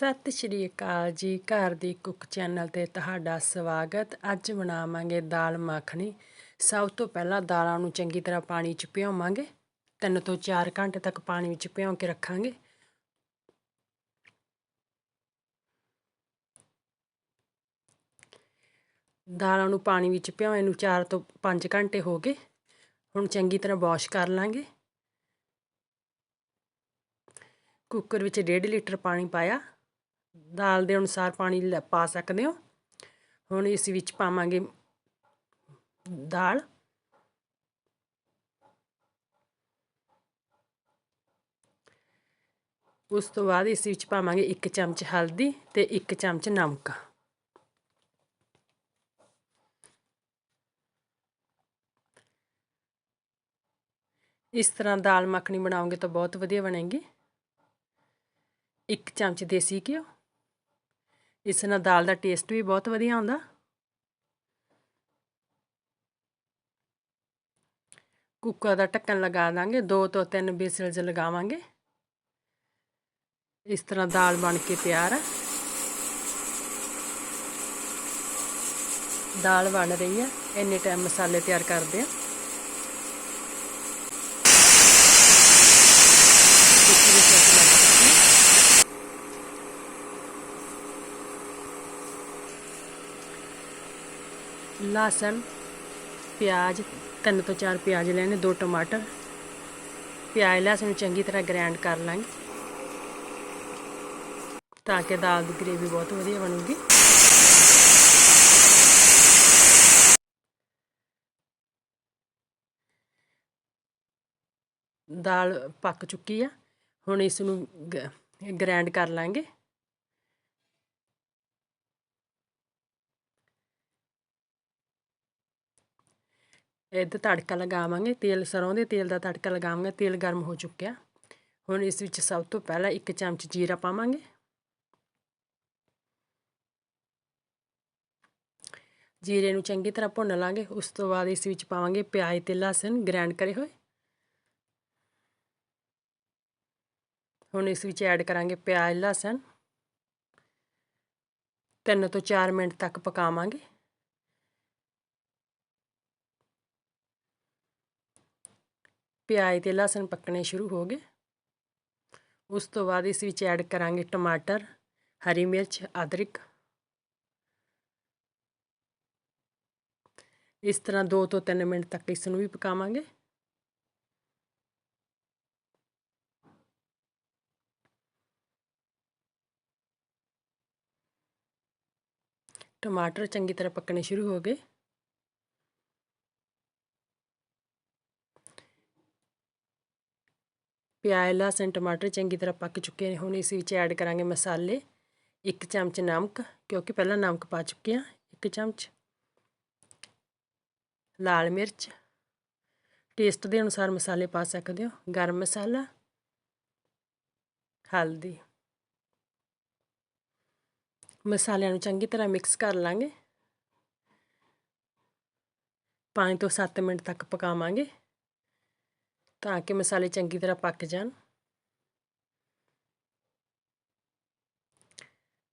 ਸਤਿ ਸ਼੍ਰੀ ਅਕਾਲ ਜੀ, ਘਰ ਦੀ ਕੁੱਕ ਚੈਨਲ ਤੇ ਤੁਹਾਡਾ ਸਵਾਗਤ। ਅੱਜ ਬਣਾਵਾਂਗੇ ਦਾਲ ਮੱਖਣੀ। ਸਭ ਤੋਂ ਪਹਿਲਾਂ ਦਾਲਾਂ ਨੂੰ ਚੰਗੀ ਤਰ੍ਹਾਂ ਪਾਣੀ 'ਚ ਭਿਓਵਾਂਗੇ ਤਿੰਨ ਤੋਂ 4 ਘੰਟੇ ਤੱਕ ਪਾਣੀ ਵਿੱਚ ਭਿਓ ਕੇ ਰੱਖਾਂਗੇ। ਦਾਲਾਂ ਨੂੰ ਪਾਣੀ ਵਿੱਚ ਭਿਓਏ ਨੂੰ 4 ਤੋਂ 5 ਘੰਟੇ ਹੋ ਗਏ। ਹੁਣ ਚੰਗੀ ਤਰ੍ਹਾਂ ਵਾਸ਼ ਕਰ ਲਾਂਗੇ। ਕੁੱਕਰ ਵਿੱਚ 1.5 ਲੀਟਰ ਪਾਣੀ ਪਾਇਆ। ਦਾਲ ਦੇ ਅਨੁਸਾਰ ਪਾਣੀ ਪਾ ਸਕਦੇ ਹੋ। ਹੁਣ ਇਸ ਵਿੱਚ ਪਾਵਾਂਗੇ ਦਾਲ। ਉਸ ਤੋਂ ਬਾਅਦ ਇਸ ਵਿੱਚ ਪਾਵਾਂਗੇ 1 ਚਮਚ ਹਲਦੀ ਤੇ 1 ਚਮਚ ਨਮਕ। ਇਸ ਤਰ੍ਹਾਂ ਦਾਲ ਮੱਖਣੀ ਬਣਾਓਗੇ ਤਾਂ ਬਹੁਤ ਵਧੀਆ ਬਣੇਗੀ। 1 ਚਮਚ ਦੇਸੀ ਘਿਓ। ਇਸ ਨਾਲ ਦਾਲ ਦਾ ਟੇਸਟ ਵੀ ਬਹੁਤ ਵਧੀਆ ਆਉਂਦਾ। ਕੁੱਕਰ ਦਾ ਢੱਕਣ ਲਗਾ ਦਾਂਗੇ, ਦੋ ਤੋਂ 3 ਬੇਸਲਸ ਲਗਾਵਾਂਗੇ। ਇਸ ਤਰ੍ਹਾਂ ਦਾਲ ਬਣ ਕੇ ਤਿਆਰ ਹੈ ਦਾਲ ਬਣ ਰਹੀ ਹੈ ਇੰਨੇ ਟਾਈਮ ਮਸਾਲੇ ਤਿਆਰ ਕਰਦੇ ਆ। ਲਸਣ, ਪਿਆਜ਼, ਤਿੰਨ ਤੋਂ ਚਾਰ ਪਿਆਜ਼ ਲੈਣੇ, ਦੋ ਟਮਾਟਰ। ਪਿਆਜ਼, ਲਸਣ ਨੂੰ ਚੰਗੀ ਤਰ੍ਹਾਂ ਗ੍ਰਾਈਂਡ ਕਰ ਲਾਂਗੇ। ਤਾਂ ਕਿ ਦਾਲ ਦੀ ਗ੍ਰੇਵੀ ਬਹੁਤ ਵਧੀਆ ਬਣੂਗੀ। ਦਾਲ ਪੱਕ ਚੁੱਕੀ ਆ। ਹੁਣ ਇਸ ਨੂੰ ਗ੍ਰਾਈਂਡ ਕਰ ਲਾਂਗੇ। ਇਹਦਾ ਤੜਕਾ ਲਗਾਵਾਂਗੇ, ਤੇਲ ਸਰੋਂ ਦੇ ਤੇਲ ਦਾ ਤੜਕਾ ਲਗਾਵਾਂਗੇ, ਤੇਲ ਗਰਮ ਹੋ ਚੁੱਕਿਆ। ਹੁਣ ਇਸ ਵਿੱਚ ਸਭ ਤੋਂ ਪਹਿਲਾਂ ਇੱਕ ਚਮਚ ਜੀਰਾ ਪਾਵਾਂਗੇ। ਜੀਰੇ ਨੂੰ ਚੰਗੀ ਤਰ੍ਹਾਂ ਭੁੰਨ ਲਾਂਗੇ, ਉਸ ਤੋਂ ਬਾਅਦ ਇਸ ਵਿੱਚ ਪਾਵਾਂਗੇ ਪਿਆਜ਼ ਤੇ ਲਸਣ ਗ੍ਰਾਈਂਡ ਕਰੇ ਹੋਏ। ਹੁਣ ਇਸ ਵਿੱਚ ਐਡ ਕਰਾਂਗੇ ਪਿਆਜ਼, ਲਸਣ। ਤਿੰਨ ਤੋਂ 4 ਮਿੰਟ ਤੱਕ ਪਕਾਵਾਂਗੇ। ਪਿਆਜ਼ ਤੇ ਲਸਣ ਪੱਕਣੇ ਸ਼ੁਰੂ ਹੋ ਗਏ। ਉਸ ਤੋਂ ਬਾਅਦ ਇਸ ਵਿੱਚ ਐਡ ਕਰਾਂਗੇ ਟਮਾਟਰ, ਹਰੀ ਮਿਰਚ, ਅਦਰਕ। ਇਸ ਤਰ੍ਹਾਂ 2 ਤੋਂ 3 ਮਿੰਟ ਤੱਕ ਇਸ ਨੂੰ ਵੀ ਪਕਾਵਾਂਗੇ। ਟਮਾਟਰ ਚੰਗੀ ਤਰ੍ਹਾਂ ਪੱਕਣੇ ਸ਼ੁਰੂ ਹੋ ਗਏ। ਪਿਆਜ਼ ਲਸਣ ਟਮਾਟਰ ਚੰਗੀ ਤਰ੍ਹਾਂ ਪੱਕ ਚੁੱਕੇ ਨੇ। ਹੁਣ ਇਸ ਵਿੱਚ ਐਡ ਕਰਾਂਗੇ ਮਸਾਲੇ। ਇੱਕ ਚਮਚ ਨਮਕ, ਕਿਉਂਕਿ ਪਹਿਲਾਂ ਨਮਕ ਪਾ ਚੁੱਕੇ ਆ ਇੱਕ ਚਮਚ ਲਾਲ ਮਿਰਚ। ਟੇਸਟ ਦੇ ਅਨੁਸਾਰ ਮਸਾਲੇ ਪਾ ਸਕਦੇ ਹੋ। ਗਰਮ ਮਸਾਲਾ, ਹਲਦੀ। ਮਸਾਲਿਆਂ ਨੂੰ ਚੰਗੀ ਤਰ੍ਹਾਂ ਮਿਕਸ ਕਰ ਲਾਂਗੇ। 5 ਤੋਂ 7 ਮਿੰਟ ਤੱਕ ਪਕਾਵਾਂਗੇ। ਤਾਂ ਕਿ ਮਸਾਲੇ ਚੰਗੀ ਤਰ੍ਹਾਂ ਪੱਕ ਜਾਣ।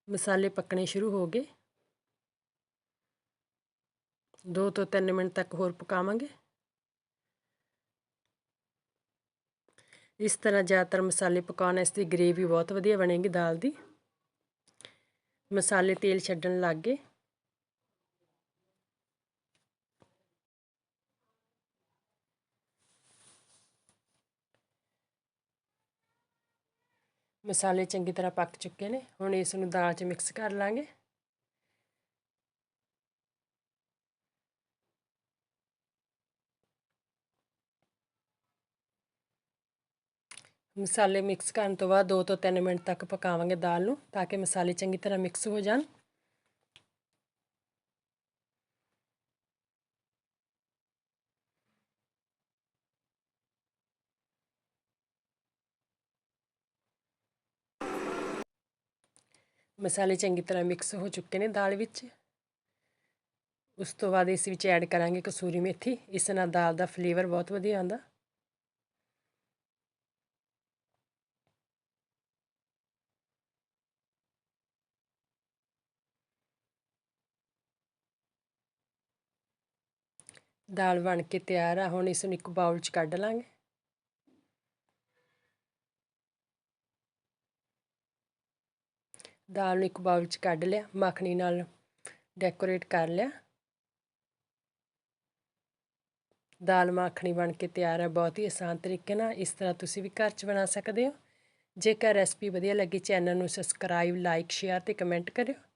ਮਸਾਲੇ ਪੱਕਣੇ ਸ਼ੁਰੂ ਹੋ ਗਏ। 2 ਤੋਂ 3 ਮਿੰਟ ਤੱਕ ਹੋਰ ਪਕਾਵਾਂਗੇ। ਇਸ ਤਰ੍ਹਾਂ ਜ਼ਿਆਦਾਤਰ ਮਸਾਲੇ ਪਕਾਉਣ ਇਸ ਦੀ ਗ੍ਰੇਵੀ ਬਹੁਤ ਵਧੀਆ ਬਣੇਗੀ ਦਾਲ ਦੀ। ਮਸਾਲੇ ਤੇਲ ਛੱਡਣ ਲੱਗ ਗਏ। ਮਸਾਲੇ ਚੰਗੀ ਤਰ੍ਹਾਂ ਪੱਕ ਚੁੱਕੇ ਨੇ। ਹੁਣ ਇਸ ਨੂੰ ਦਾਲ 'ਚ ਮਿਕਸ ਕਰ ਲਾਂਗੇ। ਮਸਾਲੇ ਮਿਕਸ ਕਰਨ ਤੋਂ ਬਾਅਦ 2 ਤੋਂ 3 ਮਿੰਟ ਤੱਕ ਪਕਾਵਾਂਗੇ ਦਾਲ ਨੂੰ, ਤਾਂ ਕਿ ਮਸਾਲੇ ਚੰਗੀ ਤਰ੍ਹਾਂ ਮਿਕਸ ਹੋ ਜਾਣ। ਮਸਾਲੇ ਚੰਗੀ ਤਰ੍ਹਾਂ ਮਿਕਸ ਹੋ ਚੁੱਕੇ ਨੇ ਦਾਲ ਵਿੱਚ। ਉਸ ਤੋਂ ਬਾਅਦ ਇਸ ਵਿੱਚ ਐਡ ਕਰਾਂਗੇ ਕਸੂਰੀ ਮੇਥੀ, ਇਸ ਨਾਲ ਦਾਲ ਦਾ ਫਲੇਵਰ ਬਹੁਤ ਵਧੀਆ ਆਉਂਦਾ। ਦਾਲ ਬਣ ਕੇ ਤਿਆਰ ਆ, ਹੁਣ ਇਸ ਨੂੰ ਇੱਕ ਬਾਊਲ 'ਚ ਕੱਢ ਲਾਂਗੇ। ਦਾਲ ਨੂੰ ਇੱਕ ਬਾਊਲ 'ਚ ਕੱਢ ਲਿਆ, ਮੱਖਣੀ ਨਾਲ ਡੈਕੋਰੇਟ ਕਰ ਲਿਆ। ਦਾਲ ਮੱਖਣੀ ਬਣ ਕੇ ਤਿਆਰ ਹੈ, ਬਹੁਤ ਹੀ ਆਸਾਨ ਤਰੀਕੇ ਨਾਲ। ਇਸ ਤਰ੍ਹਾਂ ਤੁਸੀਂ ਵੀ ਘਰ 'ਚ ਬਣਾ ਸਕਦੇ ਹੋ। ਜੇਕਰ ਰੈਸਪੀ ਵਧੀਆ ਲੱਗੀ ਚੈਨਲ ਨੂੰ ਸਬਸਕ੍ਰਾਈਬ ਲਾਈਕ ਸ਼ੇਅਰ ਤੇ ਕਮੈਂਟ ਕਰਿਓ।